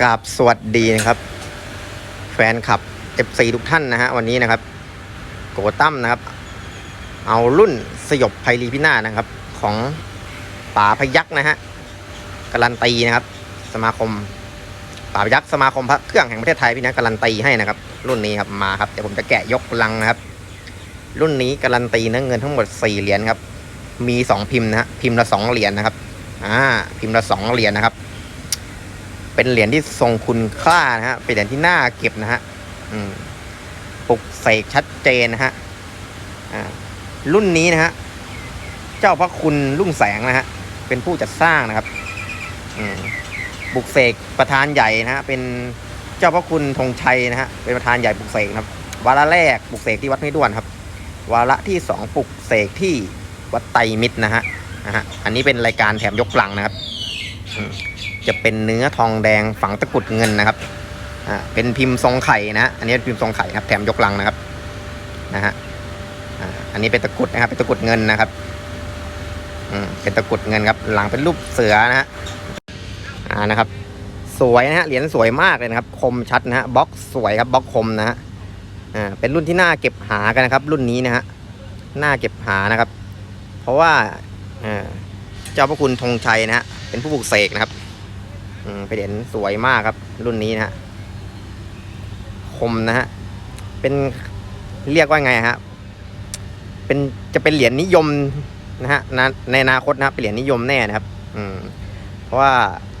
กราบสวัสดีนะครับ แฟนคลับ FC ทุกท่านนะฮะวันนี้นะครับ โกตั้มนะครับ เอารุ่นสยบไพรีพินานะครับ ของป๋าพยักษ์นะฮะการันตีนะครับ สมาคมป๋าพยักษ์สมาคมพระเครื่องแห่งประเทศไทยพี่นะการันตีให้นะครับ รุ่นนี้ครับมาครับเดี๋ยวผมจะแกะยกลังนะครับ รุ่นนี้การันตีเนื้อเงินทั้งหมดสี่เหรียญครับ มีสองพิมพ์นะฮะพิมพ์ละสองเหรียญนะครับอ่าพิมพ์ละสองเหรียญนะครับ เป็นเหรียญที่ทรงคุณค่านะฮะ เป็นเหรียญที่น่าเก็บนะฮะปลุกเสกชัดเจนนะฮะอ่ารุ่นนี้นะฮะ เจ้าพระคุณรุ่งแสงนะฮะ เป็นผู้จัดสร้างนะครับอืมปลุกเสกประธานใหญ่นะฮะ เป็นเจ้าพระคุณธงชัยนะฮะ เป็นประธานใหญ่ปลุกเสกนะครับวาระแรกปลุกเสกที่วัดไม่ด้วนครับ วาระที่สองปลุกเสกที่วัดไตรมิตรนะฮะนะฮะ อันนี้เป็นรายการแถมยกลังนะครับ จะเป็นเนื้อทองแดงฝังตะกรุดเงินนะครับอ่าเป็นพิมพ์ทรงไข่นะฮะอันนี้เป็นพิมพ์ทรงไข่ครับแถมยกลังนะครับนะฮะอ่าอันนี้เป็นตะกรุดนะครับเป็นตะกรุดเงินนะครับอืมเป็นตะกรุดเงินครับหลังเป็นรูปเสือนะฮะอ่านะครับ สวยนะฮะเหรียญสวยมากเลยนะครับ คมชัดนะฮะบล็อกสวยครับบล็อกคมนะฮะอ่าเป็นรุ่นที่น่าเก็บหากันนะครับ รุ่นนี้นะฮะน่าเก็บหานะครับ เพราะว่าอ่าเจ้าพระคุณธงชัยนะฮะเป็นผู้ปลูกเสกนะครับ เป็นเหรียญสวยมากครับ รุ่นนี้นะฮะคมนะฮะเป็นเรียกว่าไงฮะเป็นจะเป็นเหรียญนิยมนะฮะในในอนาคตนะครับเป็นเหรียญนิยมแน่นะครับ อืม เพราะว่า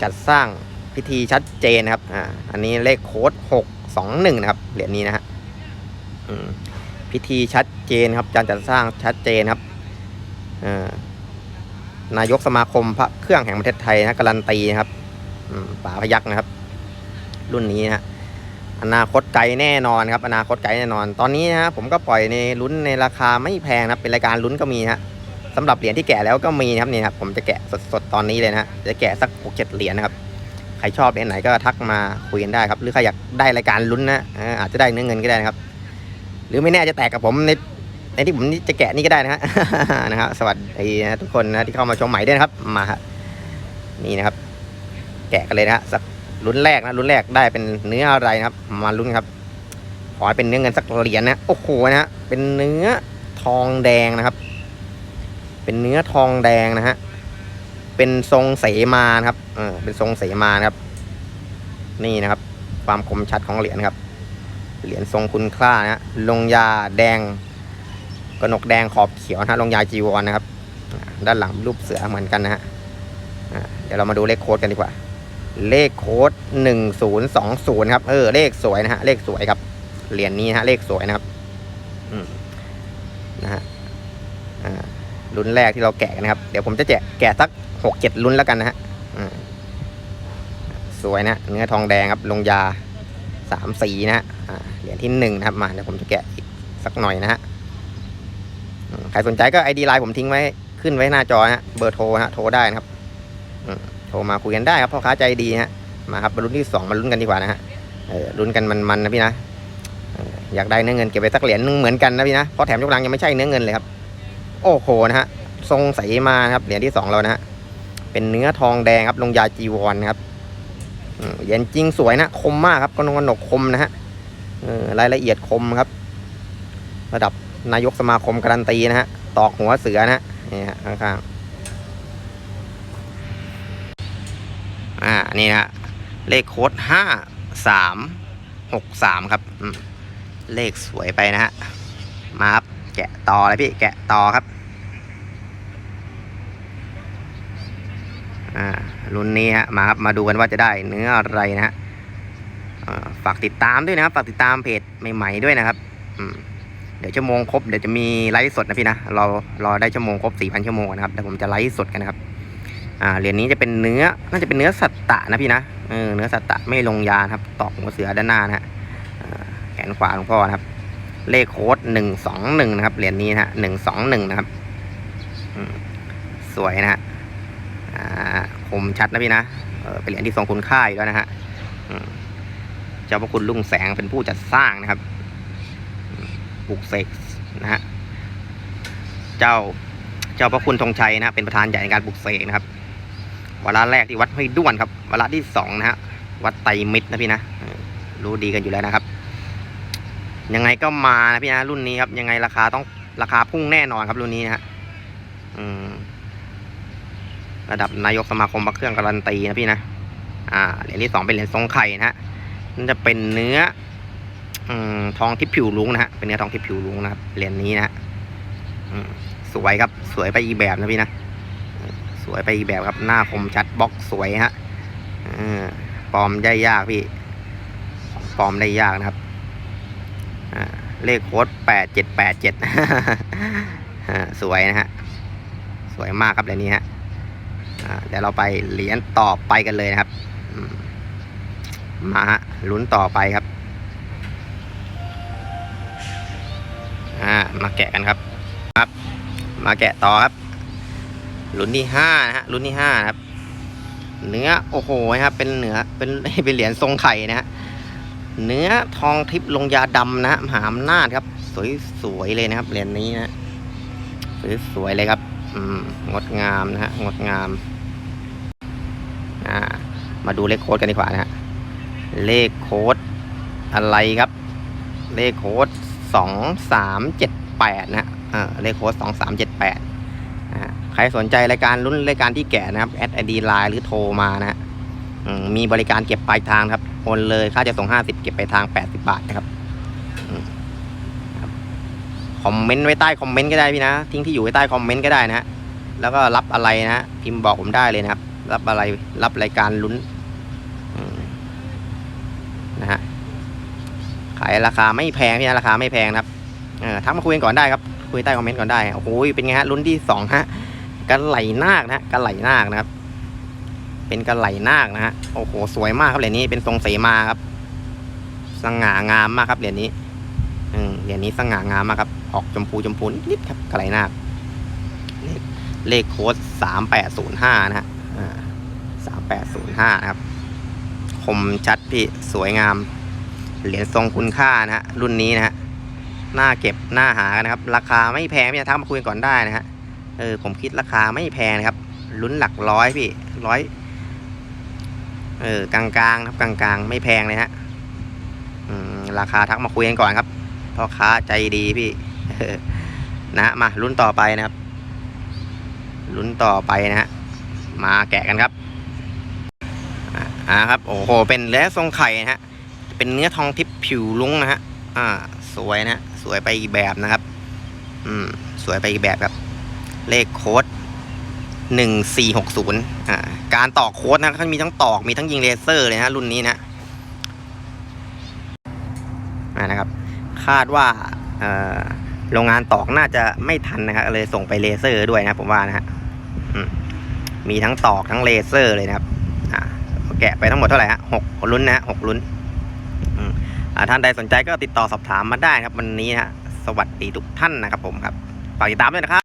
จัดสร้างพิธีชัดเจนนะครับ อ่า อันนี้เลขโค้ดหกสองหนึ่งนะครับ เหรียญนี้นะฮะอืมพิธีชัดเจนครับการจัดสร้างชัดเจนครับอ่านายกสมาคมพระเครื่องแห่งประเทศไทยนะการันตีนะครับ ป่าพยักนะครับ รุ่นนี้นะฮะอนาคตไกลแน่นอนครับ อนาคตไกลแน่นอน ตอนนี้นะฮะผมก็ปล่อยในลุ้นในราคาไม่แพงนะครับเป็นรายการลุ้นก็มีฮะสำหรับเหรียญที่แกะแล้วก็มีนะครับนี่ครับผมจะแกะสดๆตอนนี้เลยนะฮะจะแกะสักหกเจ็ดเหรียญนะครับใครชอบเหรียญไหนก็ทักมาคุยกันได้ครับหรือใครอยากได้รายการลุ้นนะอาจจะได้เนื้อเงินก็ได้นะครับ หรือไม่แน่จะแตกกับผมในในที่ผมจะแกะนี่ก็ได้นะฮะนะครับสวัสดีนะทุกคนนะที่เข้ามาชมใหม่ด้วยนะครับมาฮะนี่นะครับ แกะกันเลยนะฮะสักลุ้นแรกนะลุ้นแรกได้เป็นเนื้ออะไรนะครับ มาลุ้นครับขอให้เป็นเนื้อเงินสักเหรียญนะโอ้โหนะฮะเป็นเนื้อทองแดงนะครับ เป็นเนื้อทองแดงนะฮะเป็นทรงเสมานะครับเออเป็นทรงเสมานะครับ นี่นะครับ ความคมชัดของเหรียญครับ เหรียญทรงคุณค่านะฮะลงยาแดงกระหนกแดงขอบเขียวนะฮะลงยาจีวรนะครับ ด้านหลังรูปเสือเหมือนกันนะฮะเดี๋ยวเรามาดูเลขโค้ดกันดีกว่า เลขโค้ดหนึ่งศูนย์สองศูนย์ครับ เออ เลขสวยนะฮะ เลขสวยครับ เหรียญนี้ฮะ เลขสวยนะครับ อืม นะฮะ อ่า รุ่นแรกที่เราแกะกันนะครับ เดี๋ยวผมจะแจกแกะสักหกเจ็ดรุ่นแล้วกันนะฮะอืมสวยนะ เนื้อทองแดงครับ ลงยาสามสีนะฮะเหรียญที่หนึ่งนะครับ มาเดี๋ยวผมจะแกะอีกสักหน่อยนะฮะ ใครสนใจก็ไอดีไลน์ผมทิ้งไว้ขึ้นไว้หน้าจอนะฮะเบอร์โทรนะฮะโทรได้นะครับอืม โทรมาคุยกันได้ครับพ่อค้าใจดีฮะมาครับมาลุ้นที่สองมาลุ้นกันดีกว่านะฮะลุ้นกันมันๆนะพี่นะอยากได้เนื้อเงินเก็บไปสักเหรียญนึงเหมือนกันนะพี่นะเพราะแถมยกลังยังไม่ใช่เนื้อเงินเลยครับ โอ้โหนะฮะทรงใสมาครับเหรียญที่สองเรานะฮะเป็นเนื้อทองแดงครับลงยาจีวรครับเหรียญจริงสวยนะคมมากครับกระนงกระหนกคมนะฮะรายละเอียดคมครับ ระดับนายกสมาคมการันตีนะฮะตอกหัวเสือนะฮะนี่ฮะข้างๆ อ่านี่นะฮะเลขโค้ดห้าสามหกสามครับเลขสวยไปนะฮะมาครับแกะต่อเลยพี่แกะต่อครับอ่ารุ่นนี้ฮะมาครับมาดูกันว่าจะได้เนื้ออะไรนะฮะอ่าฝากติดตามด้วยนะครับฝากติดตามเพจใหม่ๆด้วยนะครับเดี๋ยวชั่วโมงครบเดี๋ยวจะมีไลฟ์สดนะพี่นะเรารอได้ชั่วโมงครบสี่พันชั่วโมงนะครับเดี๋ยวผมจะไลฟ์สดกันนะครับ อ่าเหรียญนี้จะเป็นเนื้อ น่าจะเป็นเนื้อสัตตะนะพี่นะเออเนื้อสัตตะไม่ลงยาครับ ตอกหัวเสือด้านหน้านะฮะแขนขวาหลวงพ่อนะครับ เลขโค้ดหนึ่งสองหนึ่งนะครับ เหรียญนี้นะฮะหนึ่งสองหนึ่งนะครับสวยนะฮะคมชัดนะพี่นะเป็นเหรียญที่ทรงคุณค่าอยู่แล้วนะฮะเจ้าพระคุณลุงแสงเป็นผู้จัดสร้างนะครับอืมปลุกเสกนะฮะ เจ้าเจ้าพระคุณธงชัยนะฮะเป็นประธานใหญ่ในการปลุกเสกนะครับ วาระแรกที่วัดห้วยด้วนครับวาระที่สองนะฮะวัดไตมิตรนะพี่นะรู้ดีกันอยู่แล้วนะครับ ยังไงก็มานะพี่นะรุ่นนี้ครับยังไงราคาต้องราคาพุ่งแน่นอนครับรุ่นนี้นะฮะระดับนายกสมาคมพระเครื่องการันตีนะพี่นะอ่าเหรียญที่สองเป็นเหรียญทรงไข่นะฮะมันจะเป็นเนื้ออทองทิพผิวลุงนะฮะเป็นเนื้อทองทิพผิวลุงนะครับเหรียญนี้นะฮะสวยครับสวยไปอีแบบนะพี่นะ วยไปอีกแบบครับ หน้าคมชัดบล็อกสวยฮะปลอมได้ยากพี่ปลอมได้ยากนะครับเลขโค้ดแปดเจ็ดแปดเจ็ดสวยนะฮะ สวยมากครับเหรียญนี้ฮะเดี๋ยวเราไปเหรียญต่อไปกันเลยนะครับ มาฮะลุ้นต่อไปครับมาแกะกันครับครับ มาแกะต่อครับ ลุ้นที่ห้านะฮะลุ้นที่ห้านะครับ เนื้อโอ้โหนะครับเป็นเนื้อเป็นเป็นเหรียญทรงไข่นะฮะเนื้อทองทิพย์ลงยาดำนะฮะมหาอำนาจครับ สวยสวยเลยนะครับเหรียญนี้นะสวยสวยเลยครับอืมงดงามนะฮะงดงามอ่ามาดูเลขโค้ดกันดีกว่านะฮะเลขโค้ดอะไรครับ เลขโค้ดสองสามเจ็ดแปดนะฮะอ่าเลขโค้ดสองสามเจ็ดแปด ครสนใจรายการรุ่นรายการที่แก่นะครับแอดไอดีไลน์หรือโทรมานะฮะมีบริการเก็บปลายทางครับโอนเลยค่าจะส่งห้าสิบเก็บปลายทางแปดสิบบาทนะครับคอมเมนต์ไว้ใต้คอมเมนต์ก็ได้พี่นะ ทิ้งที่อยู่ไว้ใต้คอมเมนต์ก็ได้นะฮะแล้วก็รับอะไรนะพิมพ์บอกผมได้เลยนะครับ รับอะไรรับรายการลุ้นนะฮะขายราคาไม่แพงพี่นะราคาไม่แพงนะครับเออทักมาคุยกันก่อนได้ครับ คุยใต้คอมเมนต์ก่อนได้โอ้โหเป็นไงฮะลุ้นที่สองฮะ กระไหลนาคนะฮะกระไหลนาคนะครับ เป็นกระไหลนาคนะฮะโอ้โหสวยมากครับเหรียญนี้เป็นทรงเสมาครับสง่างามมากครับเหรียญนี้อืมเหรียญนี้สง่างามมากครับ ออกชมพูชมพูนิดครับกระไหลนาคเลขโค้ดสามแปดศูนย์ห้านะฮะสามแปดศูนย์ห้านะครับคมชัดพี่สวยงาม เหรียญทรงคุณค่านะฮะรุ่นนี้นะฮะหน้าเก็บหน้าหานะครับ ราคาไม่แพงพี่ทักมาคุยก่อนได้นะฮะ เออผมคิดราคาไม่แพงนะครับ ลุ้นหลักร้อยพี่ร้อยเออกลางๆนะครับกลางๆ ไม่แพงเลยฮะอืมราคาทักมาคุยกันก่อนครับพ่อค้าใจดีพี่นะฮะมาลุ้นต่อไปนะครับ ลุ้นต่อไปนะฮะมาแกะกันครับอ่าครับโอ้โหเป็นเนื้อทรงไข่นะฮะเป็นเนื้อทองทิพย์ผิวลุ้งนะฮะอ่า สวยนะฮะสวยไปอีกแบบนะครับ อืมสวยไปอีกแบบครับ เลขโค้ดหนึ่งสี่หกศูนย์อ่าการต่อโค้ดนะเขามีทั้งตอกมีทั้งยิงเลเซอร์เลยนะรุ่นนี้นะอ่านะครับ คาดว่าโรงงานตอกน่าจะไม่ทันนะครับเลยส่งไปเลเซอร์ด้วยนะผมว่านะฮะมีทั้งตอกทั้งเลเซอร์เลยนะครับอ่าแกะไปทั้งหมดเท่าไหร่ฮะหกลุ้นนะฮะหกลุ้นอ่าท่านใดสนใจก็ติดต่อสอบถามมาได้ครับ วันนี้นะฮะสวัสดีทุกท่านนะครับผมครับฝากติดตามด้วยนะครับ